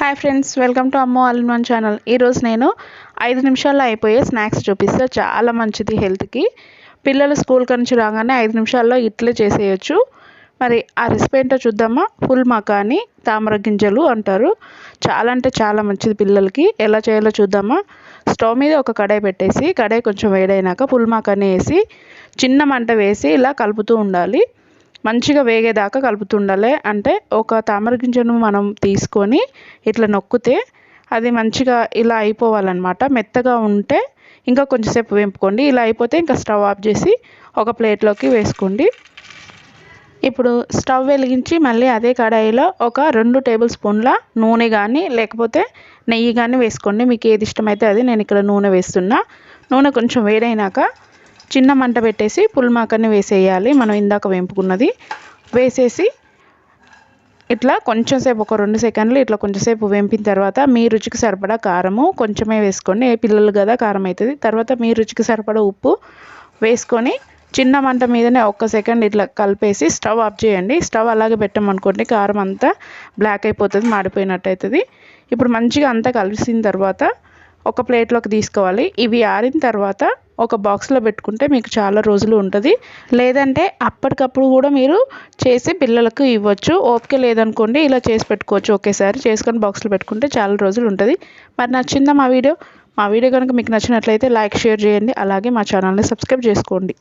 Hi friends welcome to అమ్మో all in one channel ఈరోజు నేను ఐదు నిమిషాల్లో అయిపోయే స్నాక్స్ చూపిస్తే. చాలా మంచిది హెల్త్కి పిల్లలు స్కూల్ నుంచి రాగానే ఐదు నిమిషాల్లో ఇట్లే చేసేయచ్చు. మరి ఆ రెసిపీ ఏంటో చూద్దామా? ఫుల్ మకాని తామర గింజలు అంటారు. చాలా అంటే చాలా మంచిది పిల్లలకి. ఎలా చేయాలో చూద్దామా? స్టవ్ మీద ఒక కడాయి పెట్టేసి కడాయి కొంచెం వేడైనాక ఫుల్ మకాని వేసి చిన్న మంట వేసి ఇలా కలుపుతూ ఉండాలి. మంచిగా వేగేదాకా కలుపుతుండాలి. అంటే ఒక తామర గింజను మనం తీసుకొని ఇట్లా నొక్కితే అది మంచిగా ఇలా అయిపోవాలన్నమాట. మెత్తగా ఉంటే ఇంకా కొంచెంసేపు వేపుకోండి. ఇలా అయిపోతే ఇంకా స్టవ్ ఆఫ్ చేసి ఒక ప్లేట్లోకి వేసుకోండి. ఇప్పుడు స్టవ్ వెలిగించి మళ్ళీ అదే కడాయిలో ఒక రెండు టేబుల్ స్పూన్ల నూనె కానీ లేకపోతే నెయ్యి కానీ వేసుకోండి. మీకు ఏది ఇష్టమైతే అది నేను ఇక్కడ నూనె వేస్తున్నా. నూనె కొంచెం వేడైనాక చిన్న మంట పెట్టేసి పుల్మాకర్ని వేసేయాలి. మనం ఇందాక వేంపుకున్నది. వేసేసి ఇట్లా కొంచెం సేపు ఒక రెండు సెకండ్లు ఇట్లా కొంచెంసేపు వేంపిన తర్వాత మీ రుచికి సరిపడా కారము కొంచెమే వేసుకోండి ఏ పిల్లలు కదా కారం అవుతుంది తర్వాత మీ రుచికి సరిపడా ఉప్పు వేసుకొని చిన్న మంట మీదనే ఒక్క సెకండ్ ఇట్లా కలిపేసి స్టవ్ ఆఫ్ చేయండి. స్టవ్ అలాగే పెట్టామనుకోండి కారం అంతా బ్లాక్ అయిపోతుంది మాడిపోయినట్టు అవుతుంది ఇప్పుడు మంచిగా అంతా కలిసిన తర్వాత ఒక ప్లేట్లోకి తీసుకోవాలి. ఇవి ఆరిన తర్వాత ఒక బాక్స్లో పెట్టుకుంటే మీకు చాలా రోజులు ఉంటుంది. లేదంటే అప్పటికప్పుడు కూడా మీరు చేసి పిల్లలకు ఇవ్వచ్చు. ఓపిక లేదనుకోండి ఇలా చేసి పెట్టుకోవచ్చు. ఒకేసారి చేసుకొని బాక్స్లో పెట్టుకుంటే చాలా రోజులు ఉంటుంది. మరి నచ్చిందా మా వీడియో? మా వీడియో కనుక మీకు నచ్చినట్లయితే లైక్ షేర్ చేయండి. అలాగే మా ఛానల్ని సబ్స్క్రైబ్ చేసుకోండి.